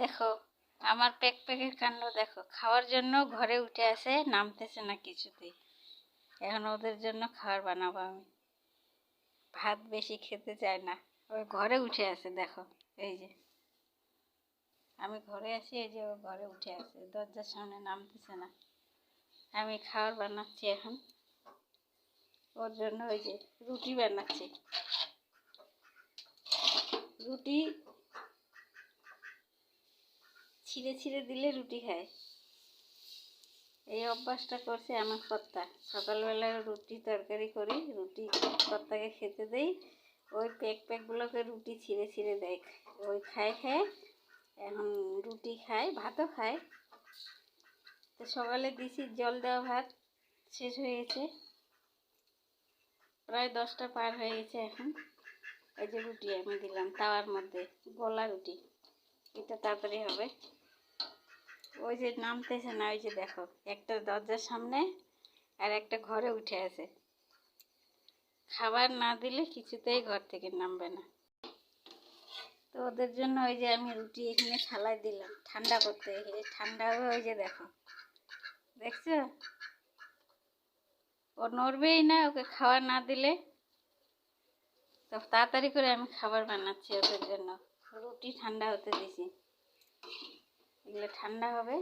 দেখো, আমার প্যাক প্যাকের কাণ্ড দেখো। খাওয়ার জন্য ঘরে উঠে আসে নামতেছে না কিছুতেই। এখন ওদের জন্য খাবার বানাবো আমি। ভাত বেশি খেতে চায় না। ওই ঘরে উঠে আসে দেখো, এই যে। আমি ঘরে আসি এই যে ও ঘরে উঠে আসে দরজার সামনে নামতেছে না। আমি খাবার বানাচ্ছি এখন। ওর জন্য ওই যে রুটি বানাচ্ছি। রুটি ছিঁড়ে ছিঁড়ে দিলে রুটি খায়। এই অভ্যাসটা করছে আমার কর্তা। সকালবেলা রুটি তরকারি করি, রুটি কর্তাকে খেতে দেই। ওই প্যাক প্যাকগুলোকে রুটি ছিঁড়ে ছিঁড়ে দেয়। ওই খায় খায় এখন রুটি খায়, ভাতও খায়। তো সকালে দিছি, জল দেওয়া ভাত শেষ হয়ে গেছে। প্রায় দশটা পার হয়ে গেছে এখন। এই যে রুটি আমি দিলাম, তাওয়ার মধ্যে, গলা রুটি। এটা তাড়াতাড়ি হবে। ওই যে নামতেছে না, ওই যে দেখো, একটা দরজার সামনে আর একটা ঘরে উঠে আছে। খাবার না দিলে কিছুতেই ঘর থেকে নামবে না। তো ওদের জন্য ওই যে আমি রুটি এখানে থালায় দিলাম, ঠান্ডা করতে ঠান্ডা হবে ওই যে দেখো, দেখছ? ও নড়বেই না, ওকে খাওয়া না দিলে। তো তাড়াতাড়ি করে আমি খাবার বানাচ্ছি ওদের জন্য। রুটি ঠান্ডা হতে দিছি। এগুলো ঠান্ডা হবে,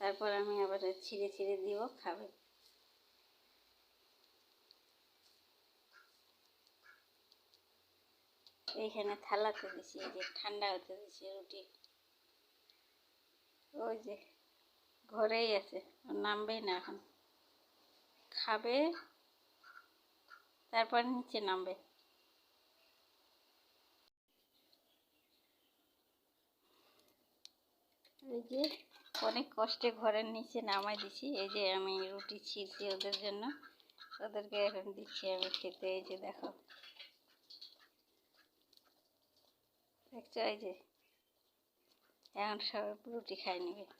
তারপর আমি আবার ছিঁড়ে ছিঁড়ে দিব খাবে। এইখানে থালাতে দিছি যে ঠান্ডা হতে দিছি রুটি। ওই যে ঘরেই আছে নামবেই না এখন। খাবে, তারপর নিচে নামবে। এই যে অনেক কষ্টে ঘরের নিচে নামাই দিছি। এই যে আমি রুটি ছিঁড়ছি ওদের জন্য। ওদেরকে এখন দিচ্ছি আমি খেতে। এই যে দেখো। দেখছ? এই যে। এখন সব রুটি খাই নেবে।